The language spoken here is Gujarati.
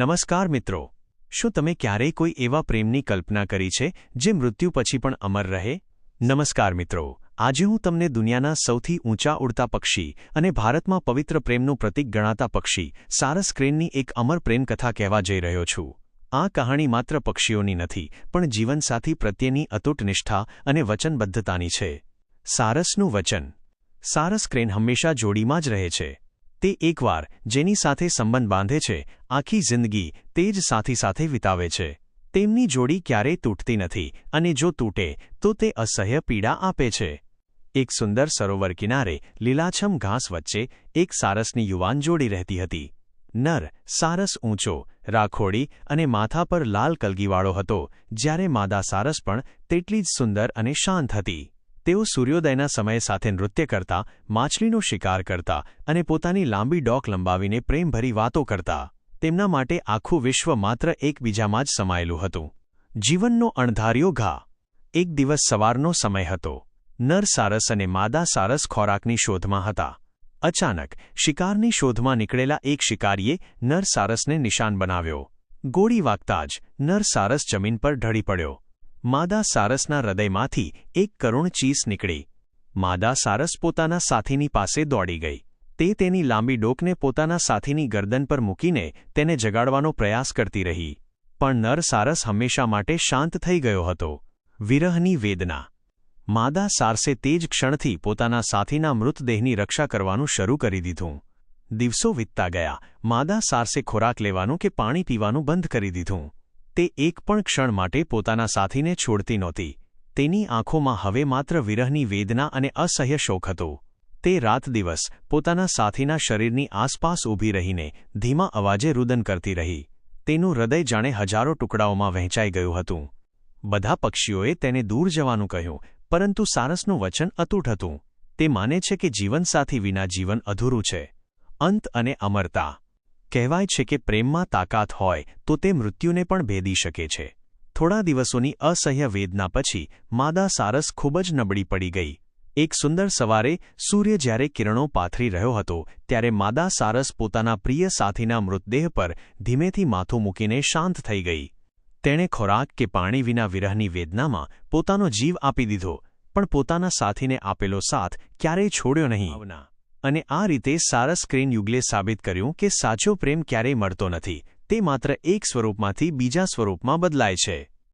નમસ્કાર મિત્રો. શું તમે ક્યારેય કોઈ એવા પ્રેમની કલ્પના કરી છે, જે મૃત્યુ પછી પણ અમર રહે? નમસ્કાર મિત્રો. આજે હું તમને દુનિયાના સૌથી ઊંચા ઉડતા પક્ષી અને ભારતમાં પવિત્ર પ્રેમનું પ્રતીક ગણાતા પક્ષી, સારસ ક્રેનની એક અમર પ્રેમકથા કહેવા જઈ રહ્યો છું. આ કહાણી માત્ર પક્ષીઓની નથી, પણ જીવનસાથી પ્રત્યેની અતૂટ નિષ્ઠા અને વચનબદ્ધતાની છે. સારસનું વચન. સારસ ક્રેન હંમેશા જોડીમાં જ રહે છે. તે એકવાર જેની સાથે સંબંધ બાંધે છે, આખી જિંદગી તે જ સાથી સાથે વિતાવે છે. તેમની જોડી ક્યારેય તૂટતી નથી અને જો તૂટે, તો તે અસહ્ય પીડા આપે છે. એક સુંદર સરોવર કિનારે લીલાછમ ઘાસ વચ્ચે એક સારસની યુવાન જોડી રહેતી હતી. નર, સારસ ઊંચો, રાખોડી અને માથા પર લાલ કલગીવાળો હતો, જ્યારે માદા સારસ પણ તેટલી જ સુંદર અને શાંત હતી. તેઓ સૂર્યોદયના સમય સાથે નૃત્ય કરતા, માછલીનો શિકાર કરતા અને પોતાની લાંબી ડોક લંબાવીને પ્રેમભરી વાતો કરતા. તેમના માટે આખું વિશ્વ માત્ર એકબીજામાં જ સમાયેલું હતું. જીવનનો અણધાર્યો ઘા. એક દિવસ સવારનો સમય હતો. નર સારસ અને માદા સારસ ખોરાકની શોધમાં હતા. અચાનક, શિકારની શોધમાં નીકળેલા એક શિકારીએ નર સારસને નિશાન બનાવ્યો. ગોળી વાગતા જ, નર સારસ જમીન પર ઢળી પડ્યો. માદા સારસના હૃદયમાંથી એક કરુણ ચીસ નીકળી. માદા સારસ પોતાના સાથીની પાસે દોડી ગઈ. તે તેની લાંબી ડોકને પોતાના સાથીની ગરદન પર મૂકીને તેને જગાડવાનો પ્રયાસ કરતી રહી. પણ નર સારસ હંમેશા માટે શાંત થઈ ગયો હતો. વિરહની વેદના. માદા સારસે તે જ ક્ષણથી પોતાના સાથીના મૃતદેહની રક્ષા કરવાનું શરૂ કરી દીધું. દિવસો વીતતા ગયા. માદા સારસે ખોરાક લેવાનું કે પાણી પીવાનું બંધ કરી દીધું. તે એક પણ ક્ષણ માટે પોતાના સાથીને છોડતી નહોતી. તેની આંખોમાં હવે માત્ર વિરહની વેદના અને અસહ્ય શોક હતો. તે રાત દિવસ પોતાના સાથીના શરીરની આસપાસ ઊભી રહીને ધીમા અવાજે રુદન કરતી રહી. તેનું હૃદય જાણે હજારો ટુકડાઓમાં વહેંચાઈ ગયું હતું. બધા પક્ષીઓએ તેને દૂર જવાનું કહ્યું, પરંતુ સારસનું વચન અતૂટ હતું. તે માને છે કે જીવનસાથી વિના જીવન અધૂરું છે. અંત અને અમરતા. કહેવાય છે કે પ્રેમમાં તાકાત હોય તો તે મૃત્યુને પણ ભેદી શકે છે. થોડા દિવસોની અસહ્ય વેદના પછી માદા સારસ ખૂબ જ નબળી પડી ગઈ. એક સુંદર સવારે સૂર્ય જ્યારે કિરણો પાથરી રહ્યો હતો, ત્યારે માદા સારસ પોતાના પ્રિય સાથીના મૃતદેહ પર ધીમેથી માથું મૂકીને શાંત થઈ ગઈ. તેણે ખોરાક કે પાણી વિના વિરહની વેદનામાં પોતાનો જીવ આપી દીધો, પણ પોતાના સાથીને આપેલો સાથ ક્યારેય છોડ્યો નહીં. અને આ રીતે સારસ ક્રેન યુગલે સાબિત કર્યું કે સાચો પ્રેમ ક્યારેય મળતો નથી, તે માત્ર એક સ્વરૂપમાંથી બીજા સ્વરૂપમાં બદલાય છે.